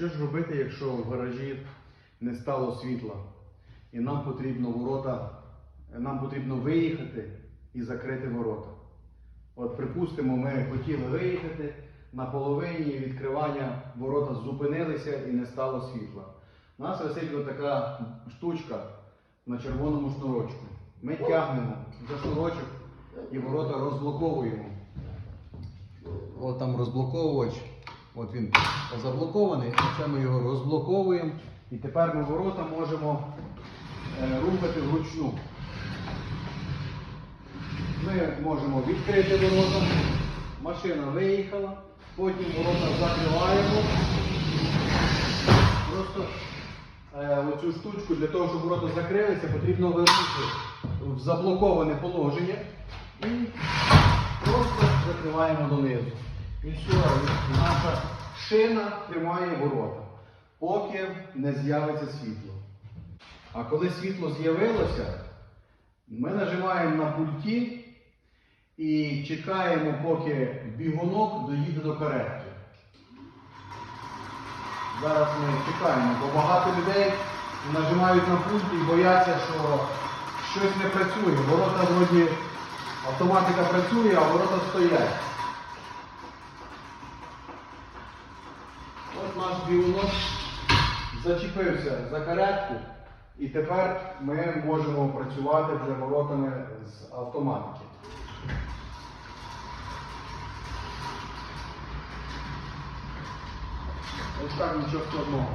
що ж робити, якщо в гаражі не стало світла? І нам потрібно ворота, нам потрібно виїхати і закрити ворота. От, припустимо, ми хотіли виїхати, на половині відкривання ворота зупинилися і не стало світла. У нас висить така штучка на червоному шнурочку. Ми тягнемо за шнурочок і ворота розблоковуємо. От там розблоковувач. От він заблокований, це ми його розблоковуємо. І тепер ми ворота можемо е, рухати вручну. Ми можемо відкрити ворота, машина виїхала, потім ворота закриваємо. Просто е, оцю штучку для того, щоб ворота закрилися, потрібно вернути в заблоковане положення і просто закриваємо донизу. І все, наша шина тримає ворота, поки не з'явиться світло. А коли світло з'явилося, ми нажимаємо на пульті і чекаємо, поки бігунок доїде до каретки. Зараз ми чекаємо, бо багато людей нажимають на пульт і бояться, що щось не працює. Ворота вроді автоматика працює, а ворота стоять. Наш бігунок зачепився за каретку, і тепер ми можемо працювати вже воротами з автоматики. Ось так нічого складного.